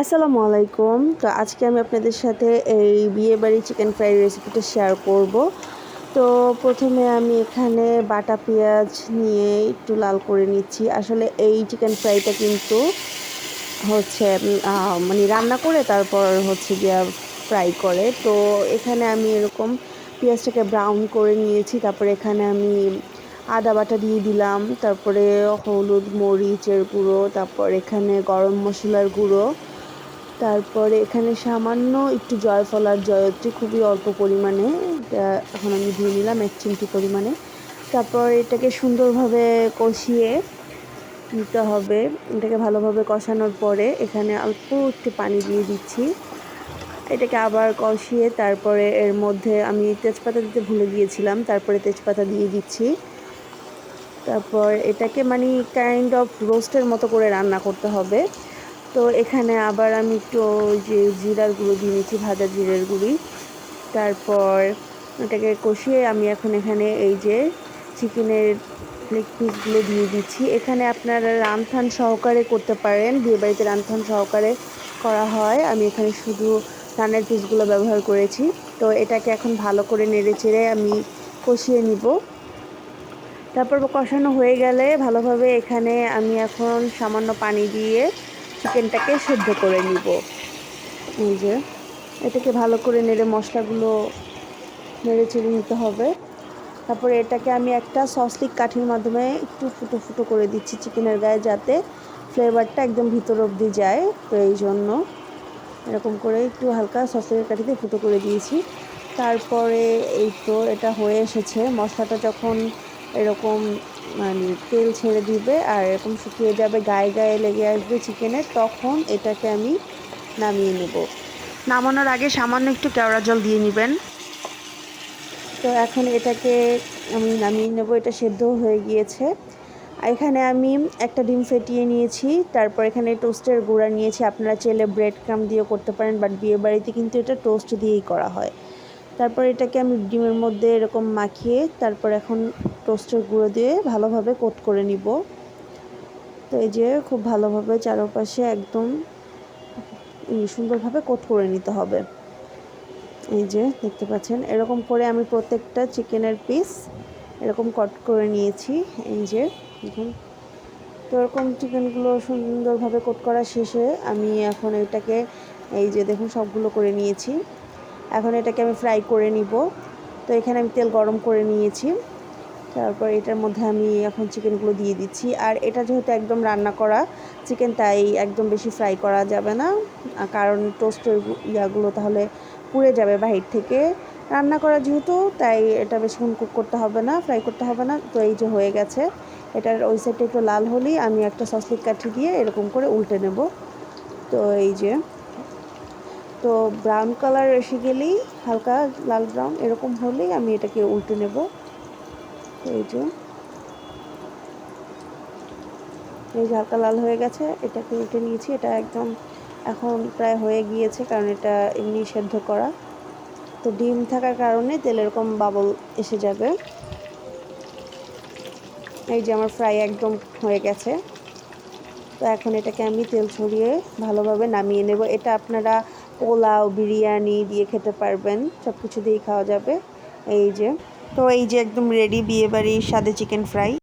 আসসালামু আলাইকুম। তো আজকে আমি আপনাদের সাথে এই বিয়ে বাড়ি চিকেন ফ্রাই রেসিপিটা শেয়ার করব। তো প্রথমে আমি এখানে বাটা পেঁয়াজ নিয়ে একটু লাল করে নিচ্ছি। আসলে এই চিকেন ফ্রাইটা কিন্তু হচ্ছে মানে রান্না করে তারপর হচ্ছে গিয়া ফ্রাই করে। তো এখানে আমি এরকম পেঁয়াজটাকে ব্রাউন করে নিয়েছি। তারপরে এখানে আমি আদা বাটা দিয়ে দিলাম। তারপরে হলুদ, মরিচের গুঁড়ো, তারপর এখানে গরম মশলার গুঁড়ো। তারপরে এখানে সামান্য একটু জয়ফল আর জয়ত্রী খুবই অল্প পরিমাণে, এটা এখন আমি দিয়ে নিলাম এক চিমটি পরিমাণে। তারপর এটাকে সুন্দরভাবে কষিয়ে নিতে হবে। এটাকে ভালোভাবে কষানোর পরে এখানে অল্প একটু পানি দিয়ে দিচ্ছি। এটাকে আবার কষিয়ে তারপরে এর মধ্যে আমি তেজপাতা দিতে ভুলে গিয়েছিলাম, তারপরে তেজপাতা দিয়ে দিচ্ছি। তারপর এটাকে মানে কাইন্ড অফ রোস্টের মতো করে রান্না করতে হবে। তো এখানে আবার আমি একটু যে জিরার গুঁড়ো দিয়ে নিচ্ছি ভাজা জিরের গুঁড়ি। তারপর এটাকে কষিয়ে আমি এখন এখানে এই যে চিকেনের লেগ পিসগুলো দিয়ে দিচ্ছি। এখানে আপনারা রামথান সহকারে করতে পারেন বিয়েবাড়িতে রামথান সহকারে করা হয়। আমি এখানে শুধু রানের পিসগুলো ব্যবহার করেছি। তো এটাকে এখন ভালো করে নেড়ে চেড়ে আমি কষিয়ে নিব। তারপর কষানো হয়ে গেলে ভালোভাবে এখানে আমি এখন সামান্য পানি দিয়ে চিকেনটাকে সেদ্ধ করে নিব। এই যে, এটাকে ভালো করে নেড়ে মশলাগুলো নেড়ে চেড়ে নিতে হবে। তারপরে এটাকে আমি একটা সসলিক কাঠির মাধ্যমে একটু ফুটো ফুটো করে দিচ্ছি চিকেনের গায়ে যাতে ফ্লেভারটা একদম ভিতর অবধি যায় তো এই জন্য এরকম করে একটু হালকা সসলিক কাঠিতে ফুটো করে দিয়েছি। তারপরে এই তো এটা হয়ে এসেছে। মশলাটা যখন এরকম মানে তেল ছেড়ে দিবে আর এরকম শুকিয়ে যাবে গায়ে গায়ে লেগে আসবে চিকেনের তখন এটাকে আমি নামিয়ে নেব। নামানোর আগে সামান্য একটু কেওড়া জল দিয়ে নেবেন। তো এখন এটাকে আমি নামিয়ে নেব এটা সেদ্ধ হয়ে গিয়েছে। এখানে আমি একটা ডিম ফেটিয়ে নিয়েছি তারপর এখানে টোস্টের গুঁড়া নিয়েছি। আপনারা চাইলে ব্রেড ক্রাম দিয়েও করতে পারেন বাট বিয়ে বাড়িতে কিন্তু এটা টোস্ট দিয়েই করা হয়। তারপর এটাকে আমি ডিমের মধ্যে এরকম মাখিয়ে তারপর এখন টোস্টের গুঁড়ো দিয়ে ভালোভাবে কোট করে নিব। তো এই যে খুব ভালোভাবে চারপাশে একদম সুন্দরভাবে কোট করে নিতে হবে। এই যে দেখতে পাচ্ছেন, এরকম করে আমি প্রত্যেকটা চিকেনের পিস এরকম কট করে নিয়েছি। এই যে দেখুন, তো এরকম চিকেনগুলো সুন্দরভাবে কোট করা শেষে আমি এখন এটাকে এই যে দেখুন সবগুলো করে নিয়েছি। এখন এটাকে আমি ফ্রাই করে নিব। তো এখানে আমি তেল গরম করে নিয়েছি। তারপর এটার মধ্যে আমি এখন চিকেনগুলো দিয়ে দিচ্ছি। আর এটা যেহেতু একদম রান্না করা চিকেন তাই একদম বেশি ফ্রাই করা যাবে না। কারণ টোস্টের ইয়াগুলো তাহলে পুড়ে যাবে বাহির থেকে। রান্না করা যেহেতু, তাই এটা বেশিক্ষণ কুক করতে হবে না ফ্রাই করতে হবে না। তো এই যে হয়ে গেছে। এটার ওই সাইডটা একটু লাল হলেই আমি একটা সসলিক কাঠি দিয়ে এরকম করে উল্টে নেব। তো এই যে তো ব্রাউন কালার এসে গেলেই হালকা লাল ব্রাউন এরকম হলেই আমি এটাকে উল্টে নেব। এই যে। এই যে হালকা লাল হয়ে গেছে, এটাকে উল্টে নিয়েছি। এটা একদম এখন প্রায় হয়ে গিয়েছে, কারণ এটা এমনি সেদ্ধ করা। তো ডিম থাকার কারণে তেল এরকম বাবল এসে যাবে। এই যে আমার ফ্রাই একদম হয়ে গেছে। তো এখন এটাকে আমি তেল ছড়িয়ে ভালোভাবে নামিয়ে নেব। এটা আপনারা পোলাও, বিরিয়ানি দিয়ে খেতে পারবেন সব কিছু দিয়েই খাওয়া যাবে। এই যে, তো এই যে একদম রেডি বিয়েবাড়ির সাদে চিকেন ফ্রাই